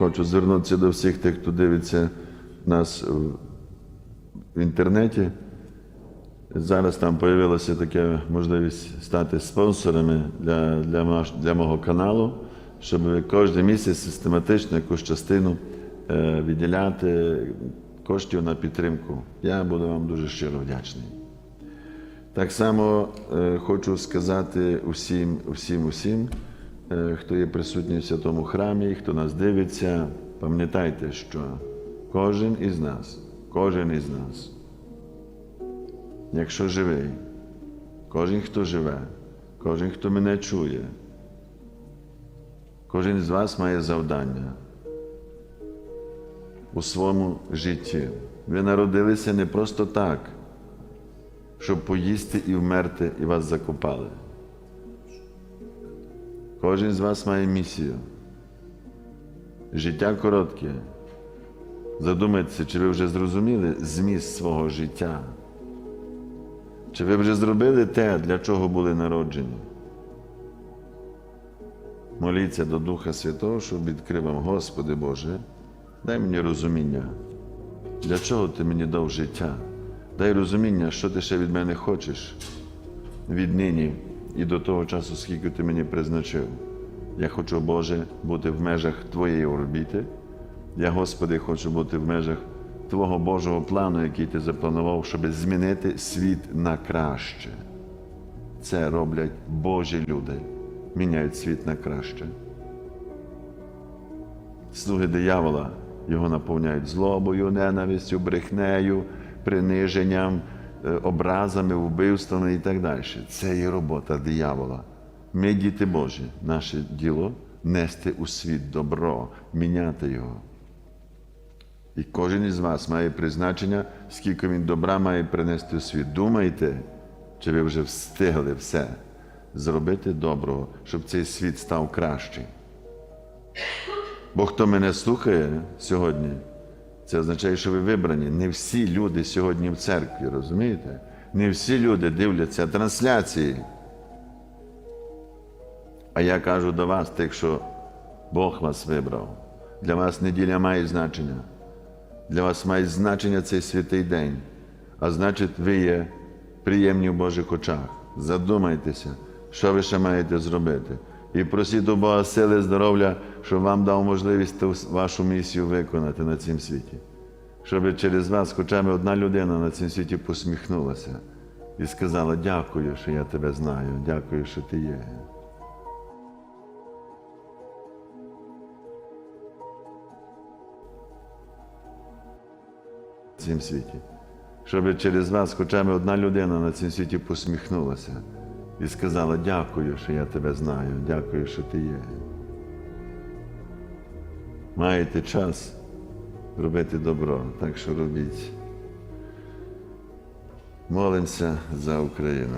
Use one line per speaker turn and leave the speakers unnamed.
Хочу звернутися до всіх тих, хто дивиться нас в- інтернеті. Зараз там з'явилася така можливість стати спонсорами для, для, маш- для мого каналу, щоб кожен місяць систематично якусь частину е, виділяти коштів на підтримку. Я буду вам дуже щиро вдячний. Так само е, хочу сказати усім, усім, усім, хто є присутній в святому храмі, хто нас дивиться, пам'ятайте, що кожен із нас, кожен із нас, якщо живий, кожен, хто живе, кожен, хто мене чує, кожен з вас має завдання у своєму житті. Ви народилися не просто так щоб поїсти і вмерти, і вас закопали. Кожен з вас має місію. Життя коротке. Задумайтеся, чи ви вже зрозуміли зміст свого життя? Чи ви вже зробили те, для чого були народжені? Моліться до Духа Святого, щоб відкрив вам, Господи Боже, дай мені розуміння, для чого ти мені дав життя? Дай розуміння, що ти ще від мене хочеш віднині і до того часу, скільки ти мені призначив. Я хочу, Боже, бути в межах Твоєї орбіти. Я, Господи, хочу бути в межах Твого Божого плану, який ти запланував, щоб змінити світ на краще. Це роблять Божі люди, міняють світ на краще. Слуги диявола його наповняють злобою, ненавистю, брехнею, приниженням, образами, вбивствами і так далі. Це є робота диявола. Ми, діти Божі, наше діло нести у світ добро, міняти його. І кожен із вас має призначення, скільки він добра має принести у світ. Думайте, чи ви вже встигли все зробити доброго, щоб цей світ став кращий. Бо хто мене слухає сьогодні, це означає, що ви вибрані. Не всі люди сьогодні в церкві, розумієте? Не всі люди дивляться трансляції. А я кажу до вас, тих, що Бог вас вибрав. Для вас неділя має значення. Для вас має значення цей святий день. А значить, ви є приємні в Божих очах. Задумайтеся, що ви ще маєте зробити. І просіть у Бога сили, здоров'я, щоб вам дав можливість ту вашу місію виконати на цім світі. Щоб через вас хоча б одна людина на цьому світі посміхнулася і сказала: дякую, що я тебе знаю, дякую, що ти є. В цім світі. Щоб через вас хоча б одна людина на цьому світі посміхнулася і сказала: дякую, що я тебе знаю, дякую, що ти є. Маєте час робити добро, так що робіть. Молимося за Україну.